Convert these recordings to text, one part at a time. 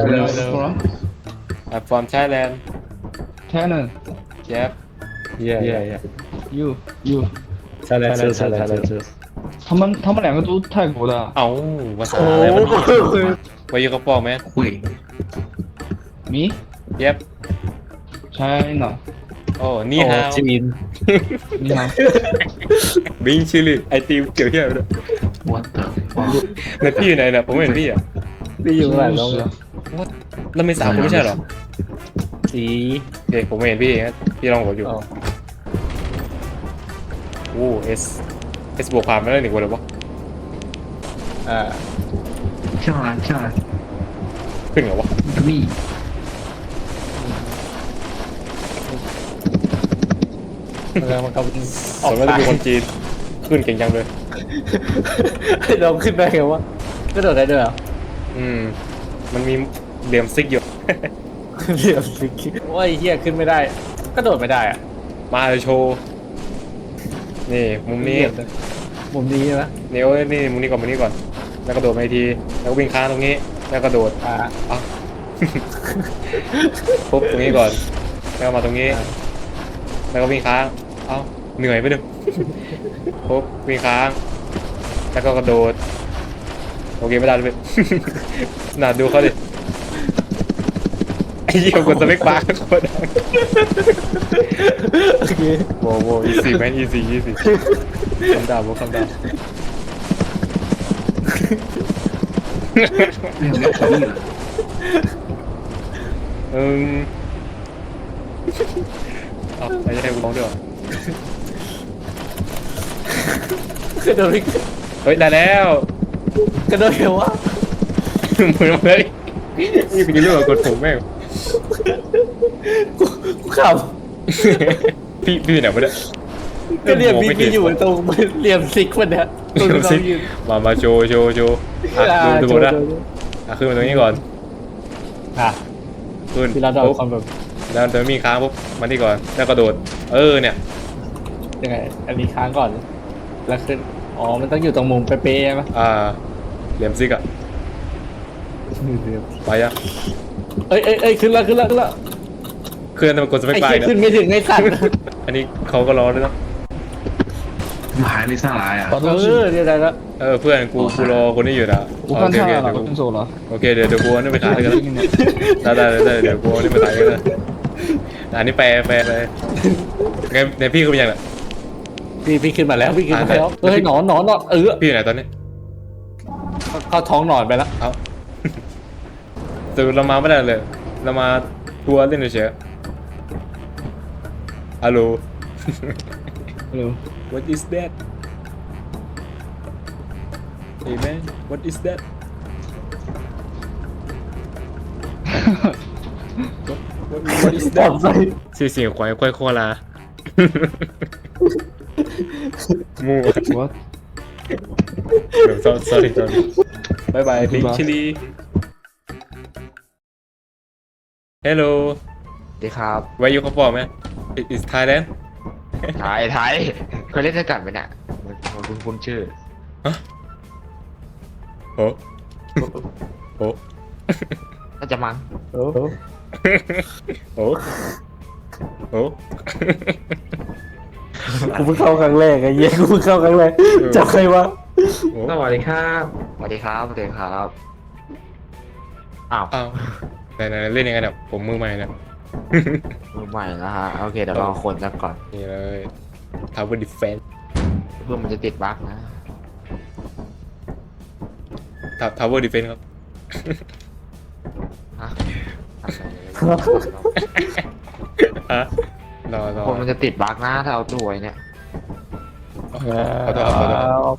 Hello. Hello. I'm from Thailand. Thailand. Yep. Yeah, yeah, yeah. You. You. Thailand, Thailand, Thailand, Thailand. 他们他们两个都是泰国的。 เอ้าภาษาอะไรมันวายุกระป๋องไหม Me. Yep. China. โอ้นี่ฮาว จีน 你好。 บิงชิลิไอติมเกี่ยวเหี้ยเลย What the fuck? แล้วพี่อยู่ไหนเนี่ยผมไม่เห็นพี่อ่ะ พี่อยู่ข้างหลังน้อง ว่าเราไม่สามคนไม่ใช่หรอสีเด็กผมไม่เห็นพี่นะพี่ลองกดอยู่อ๋อโอ้เอสเอสบวกความไม่ได้หนึ่งคนเลยวะอ่าใช่ใช่ขึ้นเหรอวะวีแล้วมันก็ออกส่วนมากจะมีคนจีนขึ้นเก่งจังเลย เราขึ้นได้ไงวะก็โดดได้ด้วยเหรออืม มันมีเหลี่ยมซิกอยู่เรียบสิโอ้ยเฮียขึ้นไม่ได้ กระโดดไม่ได้อะมาเลยโชว์นี่มุมนี้เรียบเลยมุมนี้นะนี่โอ้ยนี่มุมนี้ก่อนมุมนี้ก่อน แล้วกระโดดมาอีกทีแล้วก็วิ่งค้างตรงนี้ แล้วกระโดดอ่าเอ้าปุ๊บตรงนี้ก่อน แล้วก็มาตรงนี้ แล้วก็วิ่งค้าง เอ้าเหนื่อยไปดึงปุ๊บวิ่งค้าง แล้วก็กระโดด โอเคไม่ได้เลย น่าดูเขาดิไอ้เหี้ยกดสเปคบาร์กดโอเคโว้โว้อีซี่แมนอีซี่อีซี่คำด่าวโว้คำด่าวอืมเอาไปจะให้กูร้องด้วยเหรอเดี๋วนี้เฮ้ยได้แล้ว กระโดดเร็ววะเหมือนเลยนี่เป็นเรื่องกดผมแม่งกูกูขับพี่พี่อยู่ไหนวะเนี่ยก็เรียบมีมีอยู่ตรงเรียบซิกมันเนี่ยตรงเดี๋ยวที่เราสิยืนมามาโชว์โชว์โชว์อะอ่าดูดูโชบว์นนะโชว์อะขึ้นมาตรงนี้ก่อนอะขึ้นที่เราโดดปุ๊บความแบบแล้วเดินมีค้างปุ๊บมาที่ก่อนแล้วกระโดด เออเนี่ยยังไงอันนี้ค้างก่อนแล้วขึ้นอ๋อมันต้องอยู่ตรงมุมเป๊ะๆใช่ไหมอ่า เหลี่ยมซิกอะไปอะเอ้ยเอ้ยเอ้ยขึ้นละขึ้นละขึ้นละเคลื่อนมันกดสเปคไอ้ไบเชี่ยขึ้นไม่ถึงไอ้สัตว์อันนี้เขาก็ร้อนด้วยนะหมายลิซ่าลายอะ เออเนี่ยได้ละเออเพื่อนกูกูรอคนนี้อยู่นะโอเคโอเคเดี๋ยวกูโอเคเดี๋ยวเดี๋ยวกูอานี่ไปขายกันนะได้ได้ได้เดี๋ยวกูเอานี่ไปขายกันนะอันนี้แปลแปลไปไงในพี่กูเป็นยังไง พี่พี่ขึ้นมาแล้วพี่ขึ้นมาแล้ว อะเฮ้ยหนอนหนอนหนอนเออพี่อยู่ไหนตอนนี้ เข้าท้องหนอนไปแล้วเอาแต่เรามาไม่ได้เลย เรามาทัวร์เล่นเฉยๆฮัลโหล Hello. What is that Hey man What is that What, what is ปลอด that ภัยเสียงเสียงควายควายโคลา มั่ว What? เดี๋ยว sorry sorry sorry บายบาย Big Chili Hello ดีครับ Where you come from man It is Thailand ไทยไทยเคยเล่นด้วยกันไหมเนี่ยมันมันคุ้นคุ้นชื่อโอ้โอ้น่าจะมั้งโอ้โอ้โอ้ กูเพิ่งเข้าครั้งแรกไอ้เหี้ยกูเพิ่งเข้าครั้งแรกจับใครวะโอ้สวัสดีครับสวัสดีครับสวัสดีครับอ้าวอ้าวไหนไหนเล่นยังไงเนี่ยผมมือใหม่เนี่ยมือใหม่นะฮะโอเคเดี๋ยวรอคนกันก่อนนี่เลย Tower Defense เพื่อมันจะติดบั๊กนะ Ta- Tower Defense ครับฮะทำอะไรฮะ รอรอคนมันจะติดบั๊กนะถ้าเอาตัวไว้เนี่ยขอโทษครับขอโทษครับ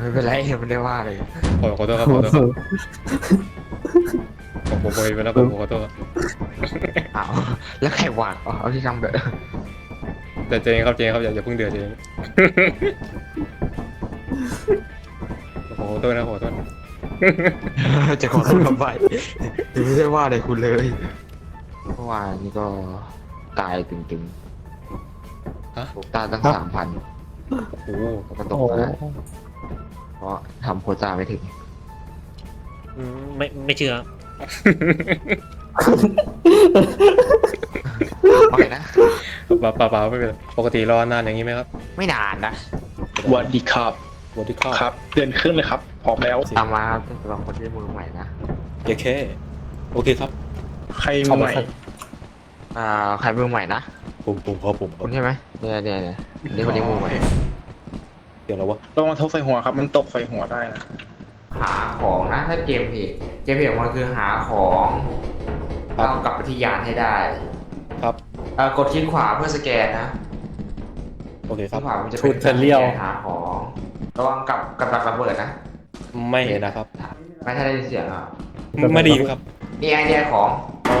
ไม่เป็นไรไม่ได้ว่าเลยขอขอโทษครับขอโทษครับผมผมผมไปแล้วผมขอโทษครับอ้าวแล้วใครวางอ๋อเอาที่ทำเด้อแต่เจนครับเจนครับอย่าอย่าเพิ่งเดือดเจนขอโทษนะขอโทษจะขอโทษทำไมไม่ได้ว่าอะไรคุณเลยเมื่อวานนี้ก็ ตายตึงฮะๆถูกตาตั้งสามพันโอ้โหแล้วก็ตกมาเพราะทำโควต้าไม่ถึง อืมไม่ไม่เชื่อโอเคนะ เปล่าเปล่าเปล่าไม่เป็นไรปกติรอนานอย่างนี้ไหมครับไม่นานนะ สวัสดีครับบอดี้ข้าวครับ เดินขึ้นเลยครับ พร้อมแล้ว ตามมาครับสำหรับคนที่มือใหม่นะ โอเคโอเคครับ ใครมือใหม่ อ่าใครมือใหม่นะผมผมครับผมคคุรับณใช่ไหมเนี่ยเนี่ยเนี่ยนี่คนนี้มือใหม่เดี๋ยวเราวะต้องมาทบใส่หัวครับ มันตกใส่หัวได้นะหาของนะถ้าเกมเพจเกมเพจของมันคือหาของแล้วเอากลับไปที่ยานให้ได้ครับ เอ่อกดคลิกขวาเพื่อสแกนนะโอเคคคลิรักบขวามันจะชุเป็ดนเทเรียลหาของระวังกับกับดักระเบิดนะไม่เห็นนะครับ ไม่ถ้าได้ยินเสียงอะไม่ดีครับ นี่ไอเดียของ อ๋อ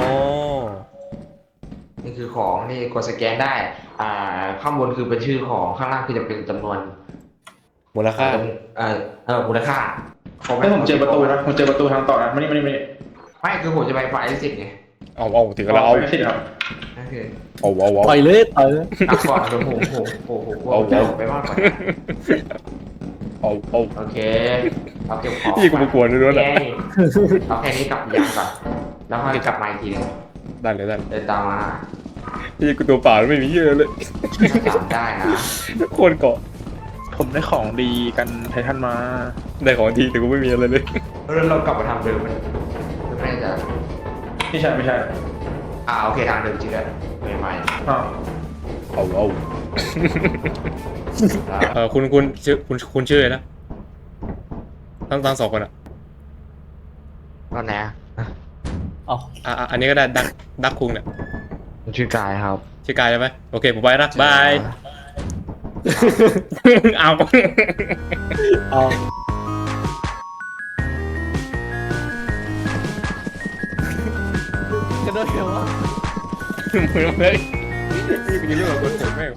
นี่คือของนี่กดสแกนได้ อ่า ข้างบนคือเป็นชื่อของข้างล่างคือจะเป็นจำนวนมูลค่าเออเออมูลค่าถ้าผมเจอประตูนะผมเจอประตูทางต่อนะไม่นี่ไม่นี่ไม่นี่ไม่คือผมจะไปไฟล์สิบไงเอาเอาถึงแล้วเอาไม่ใช่ครับนั่นคือเอาเอาเอาปล่อยเลยปล่อยเลยอะก่อนเดี๋ยวผมผมผมผมผมเอาจะเอาลงไปมากกว่าเอาเอาโอเคเอาเก็บของพี่กูมากวนด้วยนะแค่นี้เอาแค่นี้กลับยานก่อนแล้วค่อยกลับมาอีกทีหนึงได้เลยได้เดินตามมา พี่กูตัวเปล่าไม่มีเยอะเลยถ้าจำได้นะโคตรเกาะผมได้ของดีกันไททันมา ได้ของทีแต่กูไม่มีอะไรเลยแล้วเรากลับมาทำเดิมมันไม่แน่ใจไม่ใช่ไม่ใช่อ่าโอเคทางเดิมจริงเลยใหม่อ้าวเอาเอาๆแล้วเออคุณคุณชื่อคุณคุณชื่ออะไรนะทั้งทั้งสองคนอะก็แน่เอาอะอะอันนี้ก็ได้ดักดักคุงเนี่ย มันชื่อกายครับ ชื่อกายใช่ไหมโอเคผมไปนะบายเอาเอากระโดดเร็ววะเหมือนเลยนี่เป็นเรื่องของคนผมแม่ง